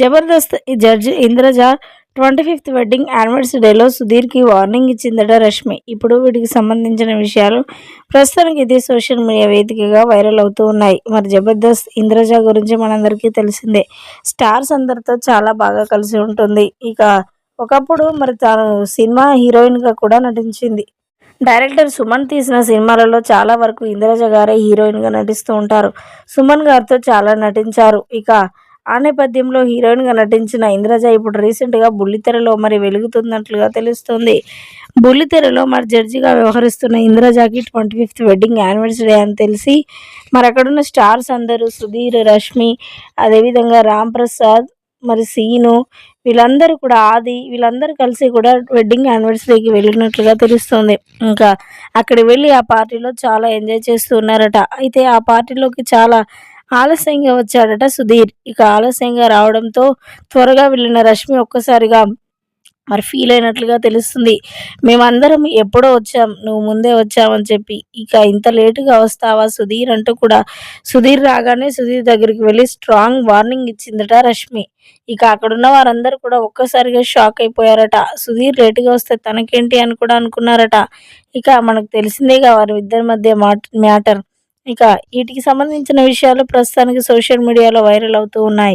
జబర్దస్త్ ఈ judge Indraja twenty fifth wedding యానివర్సరీలో సుధీర్కి warning ఇచ్చిందట రష్మి. ఇప్పుడు వీటికి సంబంధించిన విషయాలు ప్రస్తుతానికి ఇది సోషల్ మీడియా వేదికగా వైరల్ అవుతూ ఉన్నాయి. మరి జబర్దస్త్ ఇంద్రజ గురించి మనందరికీ తెలిసిందే. స్టార్స్ అందరితో చాలా బాగా కలిసి ఉంటుంది. ఇక ఒకప్పుడు మరి తాను సినిమా హీరోయిన్గా కూడా నటించింది. డైరెక్టర్ సుమన్ తీసిన సినిమాలలో చాలా వరకు ఇంద్రజ గారే హీరోయిన్గా నటిస్తూ ఉంటారు. సుమన్ గారితో చాలా నటించారు. ఇక ఆ నేపథ్యంలో హీరోయిన్గా నటించిన ఇంద్రజ ఇప్పుడు రీసెంట్గా బుల్లితెరలో మరి వెలుగుతున్నట్లుగా తెలుస్తుంది. బుల్లితెరలో మరి జడ్జిగా వ్యవహరిస్తున్న ఇంద్రజాకి ట్వంటీ ఫిఫ్త్ వెడ్డింగ్ యానివర్సరీ అని తెలిసి మరి అక్కడున్న స్టార్స్ అందరూ సుధీర్ రష్మి అదేవిధంగా రామ్ ప్రసాద్ మరి సీను వీళ్ళందరూ కూడా ఆది వీళ్ళందరూ కలిసి కూడా వెడ్డింగ్ యానివర్సరీకి వెళ్ళినట్లుగా తెలుస్తుంది. ఇంకా అక్కడికి వెళ్ళి ఆ పార్టీలో చాలా ఎంజాయ్ చేస్తూ ఉన్నారట. అయితే ఆ పార్టీలోకి చాలా ఆలస్యంగా వచ్చాడట సుధీర్. ఇక ఆలస్యంగా రావడంతో త్వరగా వెళ్ళిన రష్మి ఒక్కసారిగా మరి ఫీల్ అయినట్లుగా తెలుస్తుంది. మేమందరం ఎప్పుడో వచ్చాం నువ్వు ముందే వచ్చావని చెప్పి. ఇక ఇంత లేటుగా వస్తావా సుధీర్? అంటూ కూడా సుధీర్ రాగానే సుధీర్ దగ్గరికి వెళ్ళి స్ట్రాంగ్ వార్నింగ్ ఇచ్చిందట రష్మి. ఇక అక్కడున్న వారందరూ కూడా ఒక్కసారిగా షాక్ అయిపోయారట. సుధీర్ లేటుగా వస్తే తనకేంటి అని కూడా అనుకున్నారట. ఇక మనకు తెలిసిందేగా వారి ఇద్దరి మధ్య మ్యాటర్ ఇక వీటికి సంబంధించిన విషయాలు ప్రస్తుతానికి సోషల్ మీడియాలో వైరల్ అవుతూ ఉన్నాయి.